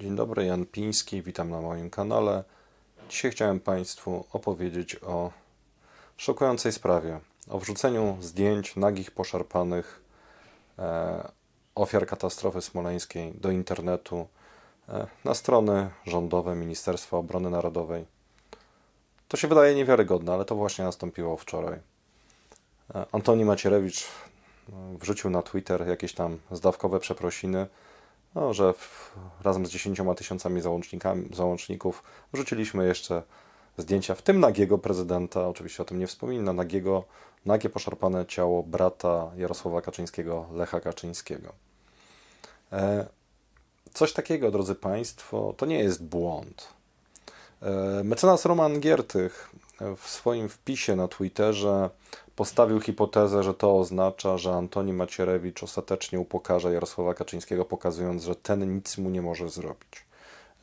Dzień dobry, Jan Piński, witam na moim kanale. Dzisiaj chciałem Państwu opowiedzieć o szokującej sprawie, o wrzuceniu zdjęć nagich, poszarpanych e, ofiar katastrofy smoleńskiej do internetu e, na strony rządowe Ministerstwa Obrony Narodowej. To się wydaje niewiarygodne, ale to właśnie nastąpiło wczoraj. E, Antoni Macierewicz e, wrzucił na Twitter jakieś tam zdawkowe przeprosiny, no, że w, razem z 10 tysiącami załączników wrzuciliśmy jeszcze zdjęcia, w tym nagiego prezydenta, oczywiście o tym nie wspomina, nagiego, nagie poszarpane ciało brata Jarosława Kaczyńskiego, Lecha Kaczyńskiego. E, coś takiego, drodzy Państwo, to nie jest błąd. E, Mecenas Roman Giertych w swoim wpisie na Twitterze postawił hipotezę, że to oznacza, że Antoni Macierewicz ostatecznie upokarza Jarosława Kaczyńskiego, pokazując, że ten nic mu nie może zrobić,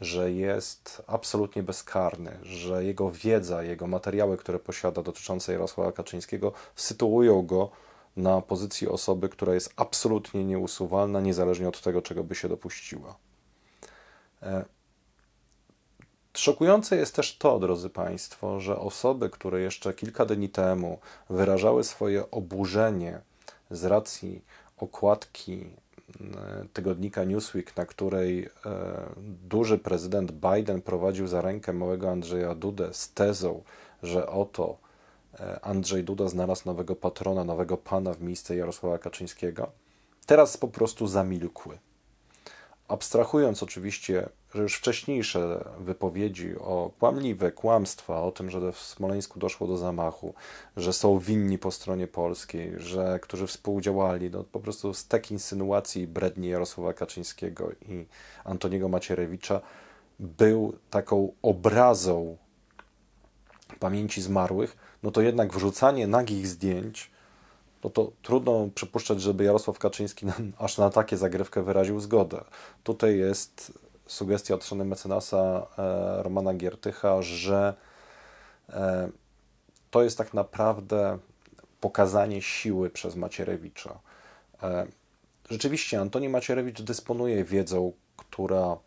że jest absolutnie bezkarny, że jego wiedza, jego materiały, które posiada dotyczące Jarosława Kaczyńskiego, sytuują go na pozycji osoby, która jest absolutnie nieusuwalna, niezależnie od tego, czego by się dopuściła. Szokujące jest też to, drodzy Państwo, że osoby, które jeszcze kilka dni temu wyrażały swoje oburzenie z racji okładki e, tygodnika Newsweek, na której e, duży prezydent Biden prowadził za rękę małego Andrzeja Dudę z tezą, że oto e, Andrzej Duda znalazł nowego patrona, nowego pana w miejsce Jarosława Kaczyńskiego, teraz po prostu zamilkły. Abstrahując oczywiście, że już wcześniejsze wypowiedzi o kłamliwe kłamstwa, o tym, że w Smoleńsku doszło do zamachu, że są winni po stronie polskiej, że którzy współdziałali, no po prostu stek insynuacji bredni Jarosława Kaczyńskiego i Antoniego Macierewicza był taką obrazą pamięci zmarłych, no to jednak wrzucanie nagich zdjęć no to trudno przypuszczać, żeby Jarosław Kaczyński aż na takie zagrywkę wyraził zgodę. Tutaj jest sugestia od strony mecenasa e, Romana Giertycha, że e, to jest tak naprawdę pokazanie siły przez Macierewicza. E, rzeczywiście Antoni Macierewicz dysponuje wiedzą, która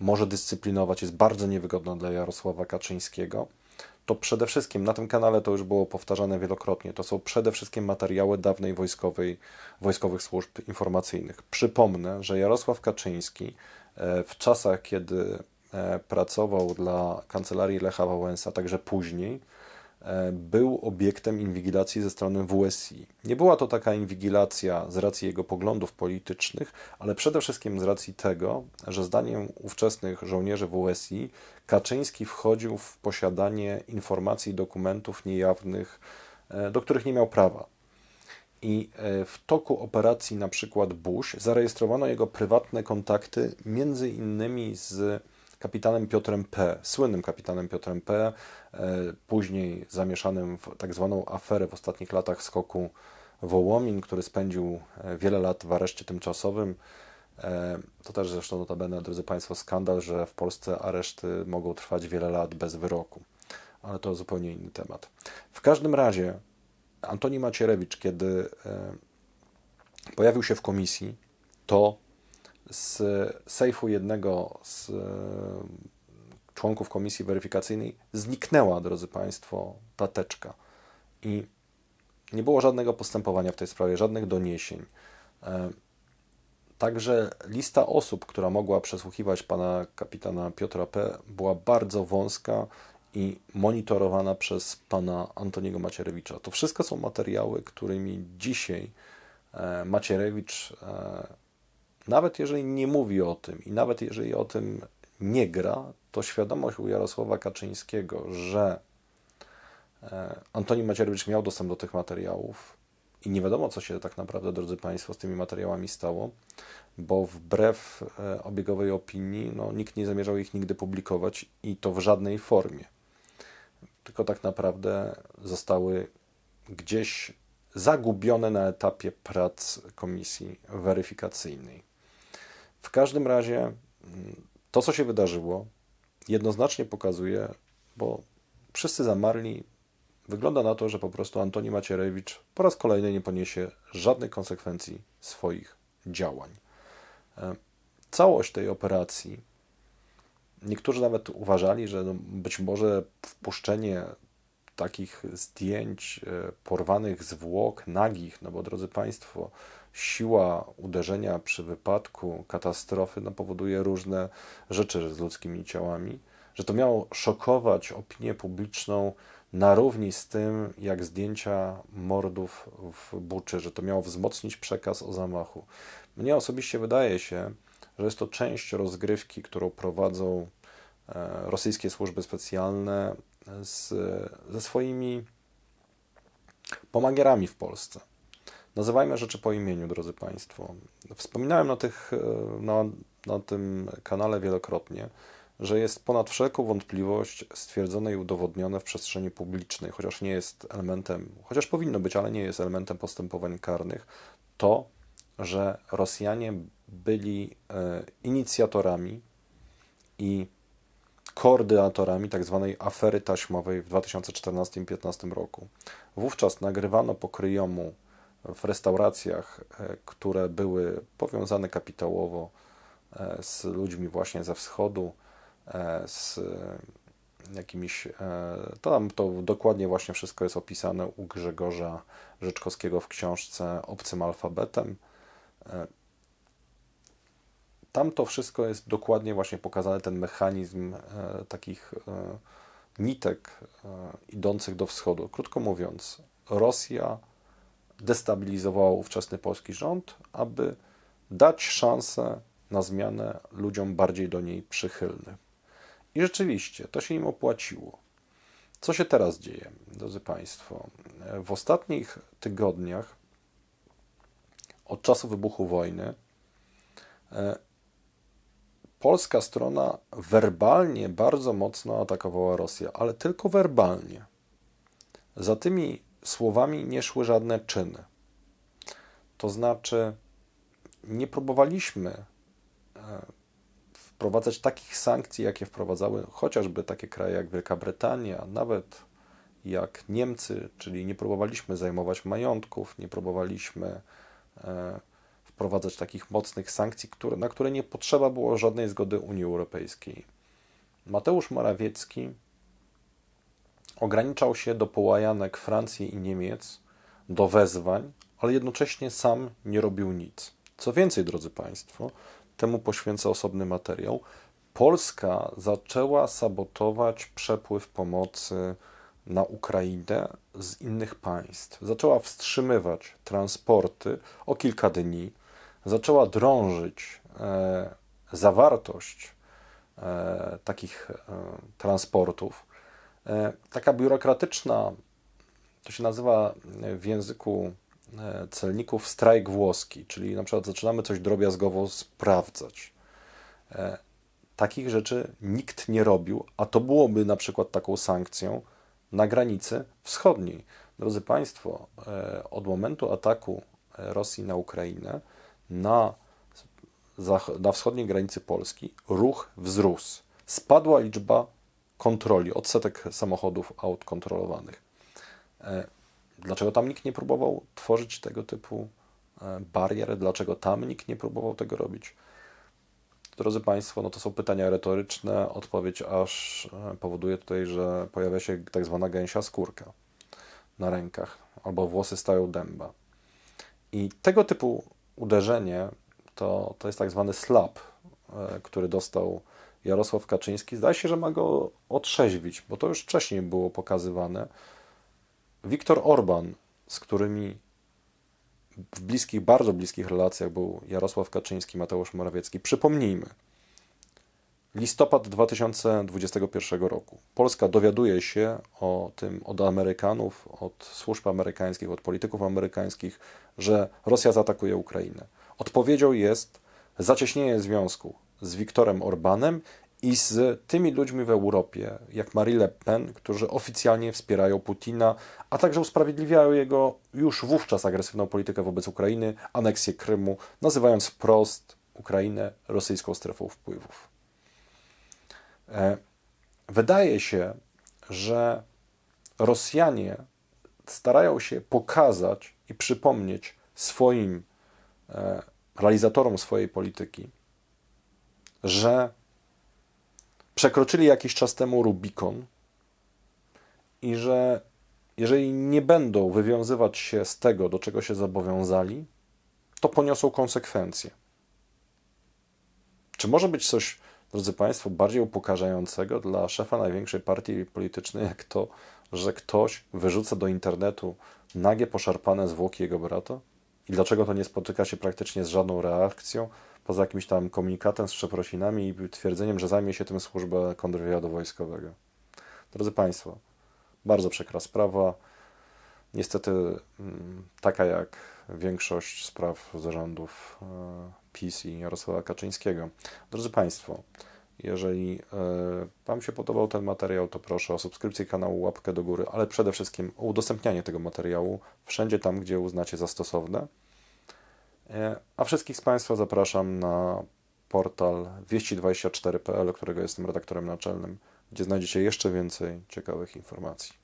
może dyscyplinować, jest bardzo niewygodna dla Jarosława Kaczyńskiego to przede wszystkim, na tym kanale to już było powtarzane wielokrotnie, to są przede wszystkim materiały dawnej wojskowej, wojskowych służb informacyjnych. Przypomnę, że Jarosław Kaczyński w czasach, kiedy e, pracował dla kancelarii Lecha Wałęsa, także później, e, był obiektem inwigilacji ze strony WSI. Nie była to taka inwigilacja z racji jego poglądów politycznych, ale przede wszystkim z racji tego, że zdaniem ówczesnych żołnierzy WSI Kaczyński wchodził w posiadanie informacji, dokumentów niejawnych, e, do których nie miał prawa. I e, w toku operacji na przykład Bush zarejestrowano jego prywatne kontakty między innymi z kapitanem Piotrem P., słynnym kapitanem Piotrem P., e, później zamieszanym w tak zwaną aferę w ostatnich latach skoku Wołomin, który spędził wiele lat w areszcie tymczasowym. To też zresztą notabene, drodzy Państwo, skandal, że w Polsce areszty mogą trwać wiele lat bez wyroku. Ale to zupełnie inny temat. W każdym razie Antoni Macierewicz, kiedy pojawił się w komisji, to z sejfu jednego z członków komisji weryfikacyjnej zniknęła, drodzy Państwo, ta teczka. I nie było żadnego postępowania w tej sprawie, żadnych doniesień. Także lista osób, która mogła przesłuchiwać pana kapitana Piotra P., była bardzo wąska i monitorowana przez pana Antoniego Macierewicza. To wszystko są materiały, którymi dzisiaj e, Macierewicz, e, nawet jeżeli nie mówi o tym i nawet jeżeli o tym nie gra, to świadomość u Jarosława Kaczyńskiego, że e, Antoni Macierewicz miał dostęp do tych materiałów, i nie wiadomo, co się tak naprawdę, drodzy Państwo, z tymi materiałami stało, bo wbrew obiegowej opinii, no, nikt nie zamierzał ich nigdy publikować i to w żadnej formie. Tylko tak naprawdę zostały gdzieś zagubione na etapie prac komisji weryfikacyjnej. W każdym razie mm, to, co się wydarzyło, jednoznacznie pokazuje, bo wszyscy zamarli Wygląda na to, że po prostu Antoni Macierewicz po raz kolejny nie poniesie żadnych konsekwencji swoich działań. E, całość tej operacji niektórzy nawet uważali, że no być może wpuszczenie takich zdjęć e, porwanych zwłok nagich, no bo drodzy Państwo, siła uderzenia przy wypadku, katastrofy, no powoduje różne rzeczy z ludzkimi ciałami, że to miało szokować opinię publiczną na równi z tym, jak zdjęcia mordów w Buczy, że to miało wzmocnić przekaz o zamachu. Mnie osobiście wydaje się, że jest to część rozgrywki, którą prowadzą e, rosyjskie służby specjalne z, ze swoimi pomagierami w Polsce. Nazywajmy rzeczy po imieniu, drodzy Państwo. Wspominałem na, tych, e, na, na tym kanale wielokrotnie, że jest ponad wszelką wątpliwość stwierdzone i udowodnione w przestrzeni publicznej, chociaż nie jest elementem, chociaż powinno być, ale nie jest elementem postępowań karnych, to, że Rosjanie byli e, inicjatorami i koordynatorami tzw. Tak afery taśmowej w 2014-2015 roku. Wówczas nagrywano pokryjomu w restauracjach, e, które były powiązane kapitałowo e, z ludźmi właśnie ze wschodu, z jakimiś. Tam to dokładnie właśnie wszystko jest opisane u Grzegorza Rzeczkowskiego w książce Obcym alfabetem. Tam to wszystko jest dokładnie właśnie pokazany ten mechanizm e, takich e, nitek e, idących do wschodu. Krótko mówiąc, Rosja destabilizowała ówczesny polski rząd, aby dać szansę na zmianę ludziom bardziej do niej przychylnym. I rzeczywiście to się im opłaciło. Co się teraz dzieje, drodzy Państwo? W ostatnich tygodniach, od czasu wybuchu wojny, polska strona werbalnie bardzo mocno atakowała Rosję, ale tylko werbalnie. Za tymi słowami nie szły żadne czyny. To znaczy, nie próbowaliśmy e, wprowadzać takich sankcji, jakie wprowadzały chociażby takie kraje jak Wielka Brytania, nawet jak Niemcy, czyli nie próbowaliśmy zajmować majątków, nie próbowaliśmy e, wprowadzać takich mocnych sankcji, które, na które nie potrzeba było żadnej zgody Unii Europejskiej. Mateusz Morawiecki ograniczał się do połajanek Francji i Niemiec, do wezwań, ale jednocześnie sam nie robił nic. Co więcej, drodzy Państwo, temu poświęcę osobny materiał. Polska zaczęła sabotować przepływ pomocy na Ukrainę z innych państw. Zaczęła wstrzymywać transporty o kilka dni, zaczęła drążyć e, zawartość e, takich e, transportów, taka biurokratyczna, to się nazywa w języku celników strajk włoski, czyli na przykład zaczynamy coś drobiazgowo sprawdzać. Takich rzeczy nikt nie robił, a to byłoby na przykład taką sankcją na granicy wschodniej. Drodzy Państwo, od momentu ataku Rosji na Ukrainę na, na wschodniej granicy Polski ruch wzrósł. Spadła liczba kontroli, odsetek samochodów aut kontrolowanych. E, dlaczego tam nikt nie próbował tworzyć tego typu e, barier? Dlaczego tam nikt nie próbował tego robić? Drodzy Państwo, no to są pytania retoryczne. Odpowiedź aż e, powoduje tutaj, że pojawia się tak zwana gęsia skórka na rękach, albo włosy stają dęba. I tego typu uderzenie to, to jest tak zwany slap, e, który dostał Jarosław Kaczyński. Zdaje się, że ma go otrzeźwić, bo to już wcześniej było pokazywane. Viktor Orban, z którymi w bliskich, bardzo bliskich relacjach był Jarosław Kaczyński, Mateusz Morawiecki. Przypomnijmy, listopad 2021 roku. Polska dowiaduje się o tym od Amerykanów, od służb amerykańskich, od polityków amerykańskich, że Rosja zaatakuje Ukrainę. Odpowiedzią jest zacieśnienie związku z Viktorem Orbanem i z tymi ludźmi w Europie, jak Marie Le Pen, którzy oficjalnie wspierają Putina, a także usprawiedliwiają jego już wówczas agresywną politykę wobec Ukrainy, aneksję Krymu, nazywając wprost Ukrainę rosyjską strefą wpływów. E, wydaje się, że Rosjanie starają się pokazać i przypomnieć swoim e, realizatorom swojej polityki, że przekroczyli jakiś czas temu Rubikon i że jeżeli nie będą wywiązywać się z tego, do czego się zobowiązali, to poniosą konsekwencje. Czy może być coś, drodzy Państwo, bardziej upokarzającego dla szefa największej partii politycznej, jak to, że ktoś wyrzuca do internetu nagie, poszarpane zwłoki jego brata? I dlaczego to nie spotyka się praktycznie z żadną reakcją, poza jakimś tam komunikatem z przeprosinami i twierdzeniem, że zajmie się tym służba kontrwywiadu wojskowego? Drodzy Państwo, bardzo przykra sprawa. Niestety mm, taka jak większość spraw zarządów e, PiS i Jarosława Kaczyńskiego. Drodzy Państwo, jeżeli e, Wam się podobał ten materiał, to proszę o subskrypcję kanału, łapkę do góry, ale przede wszystkim o udostępnianie tego materiału wszędzie tam, gdzie uznacie za stosowne. E, A wszystkich z Państwa zapraszam na portal wieści24.pl, którego jestem redaktorem naczelnym, gdzie znajdziecie jeszcze więcej ciekawych informacji.